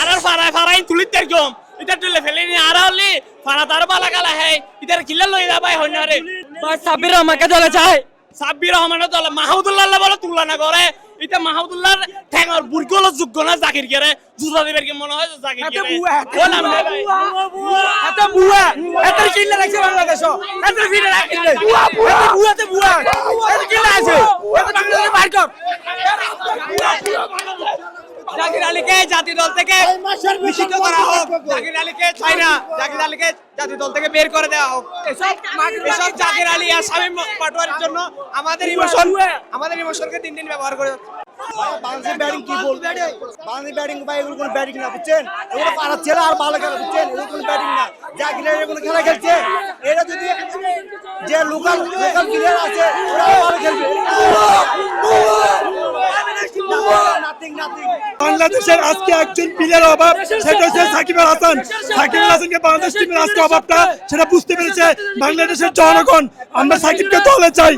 আর ফারাই ফারাই তুলিত দেখম। ইতার তুলে ফেলে নি আর হলি ফারা তার বালা কালা হে ইতার কিলা লই দা ভাই হইনা রে। সাব্বির রহমানকে দলে চাই। সাব্বির রহমানের দল মাহমুদুল্লাহ বলে তুলনা করে। এটা মাহমুদুল্লাহর ঠ্যাঙর বুড়গোল যোগ্য না জাকির করে জুতা দিবের কি মনে হয় জাকির করে ও নাম এত বুয়া এত কিল্লা লাগছে বাংলাদেশ এত কিল্লা লাগছে এত বুয়াতে বুয়া এত কিল্লা আছে। এত বাংলাদেশ বাইর কর জাকির আলীকে জাতীয় দল থেকে নিষিদ্ধ করা হোক। জাকির আলীকে চাই না জাকির আলীকে জাতীয় দল থেকে বের করে দেওয়া হোক। এসব এসব জাকির আলী আর শামীম পাটোয়ারির জন্য আমাদের ইমোশন আমাদের ইমোশনকে দিন দিন ব্যবহার করে বাংলাদেশের ব্যাটিং কি বলব? বাংলাদেশ ব্যাটিং বা এগুলো কোনো ব্যাটিং না বুঝছেন? এগুলো পাড়ার ছেলে আর ভালো খেলা বুঝছেন? এগুলো কোনো ব্যাটিং না। যা কোনো খেলা খেলছে? এটা যদি যে লোকাল লোকাল প্লেয়ার আছে ওরা ভালো খেলবে। বাংলাদেশের আজকে একজন প্লেয়ার অভাব সেটা হচ্ছে সাকিব আল হাসান। সাকিব আল হাসানকে বাংলাদেশ টিমের আজকে অভাবটা সেটা বুঝতে পেরেছে বাংলাদেশের জনগণ। আমরা সাকিবকে দলে চাই।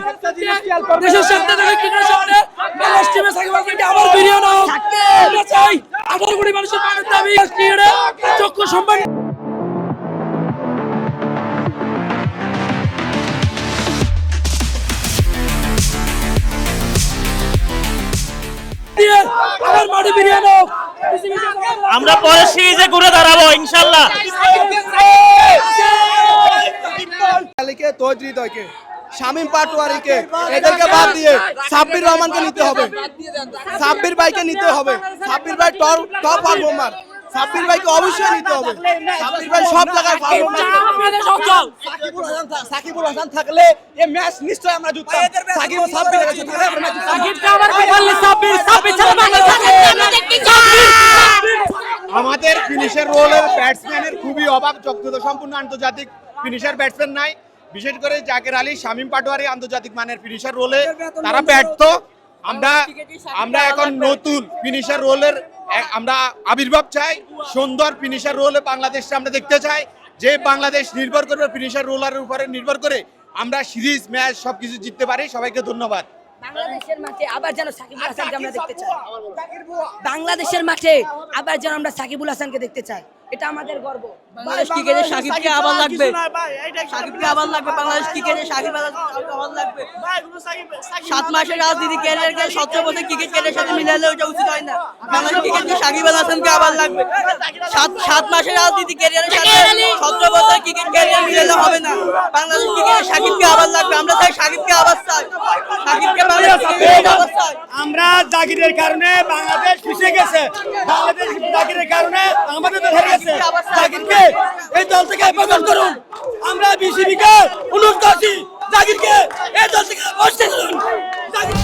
আবার কোটি মানুষের দাবি চক্ষু সম্মান আবার ফিরিয়ে নাও। আমরা পরের সিরিজে ঘুরে দাঁড়াবো ইনশাল্লাহ। শামীম পাটোয়ারিকে এদেরকে বাদ দিয়ে সাব্বির রহমানকে নিতে হবে। সাব্বির ভাইকে নিতে হবে। সাব্বির ভাই টপ টপ পারফর্মার সাব্বির ভাইকে অবশ্যই নিতে হবে। সাব্বির ভাই সব জায়গায় পারফর্মার সাকিবুল হাসান সাকিবুল হাসান থাকলে এই ম্যাচ নিশ্চয় আমরা জিততাম। সাকিব ও সাব্বির আমাদের ফিনিশার রোলের ব্যাটসম্যানের খুবই অভাব যোগ্যতা সম্পূর্ণ আন্তর্জাতিক ফিনিশার ব্যাটসম্যান নাই। বিশেষ করে জাকের আলী শামীম পাটোয়ারি আন্তর্জাতিক মানের ফিনিশার রোলে তারা ব্যর্থ। আমরা আমরা এখন নতুন ফিনিশার রোলের আমরা আবির্ভাব চাই। সুন্দর ফিনিশার রোলে বাংলাদেশকে আমরা দেখতে চাই। যে বাংলাদেশ নির্ভর করবে ফিনিশার রোলারের উপরে নির্ভর করে আমরা সিরিজ ম্যাচ সবকিছু জিততে পারি। সবাইকে ধন্যবাদ। বাংলাদেশের মাঠে আবার যেন সাকিবুল হাসানকে আমরা দেখতে চাই। বাংলাদেশের মাঠে আবার যেন আমরা সাকিবুল হাসানকে দেখতে চাই। এটা আমাদের গর্ব। বাংলাদেশ ক্রিকেটে সাকিবকে আবার লাগবে। সাকিবকে আবার লাগবে। বাংলাদেশ ক্রিকেটে সাকিব আল আবার লাগবে। সাত মাসের রাজনীতি ক্যারিয়ারকে সতেরো বছর ক্রিকেট ক্যারিয়ার সাথে মিলালে ওটা উচিত হয় না। বাংলাদেশ ক্রিকেটকে সাকিব আল হাসানকে আবার লাগবে। সাত সাত মাসের রাজনীতি ক্যারিয়ারের সাথে সতেরো বছর ক্রিকেট ক্যারিয়ার মিলালে হবে না। বাংলাদেশ ক্রিকেটে সাকিবকে আবার আমরা চাই সাকিবকে আবার চাই। সাকিবকে আবার চাই। আমরা জাগিরের কারণে বাংলাদেশ পিছিয়ে গেছে। বাংলাদেশ জাগিরের কারণে আমাদের দল হেরে গেছে। জাগিরকে এই দল থেকে হেফাজত করুন। আমরা বিসিবিকে অনুরোধ করছি জাগিরকে এই দল থেকে বসতে করুন জাগির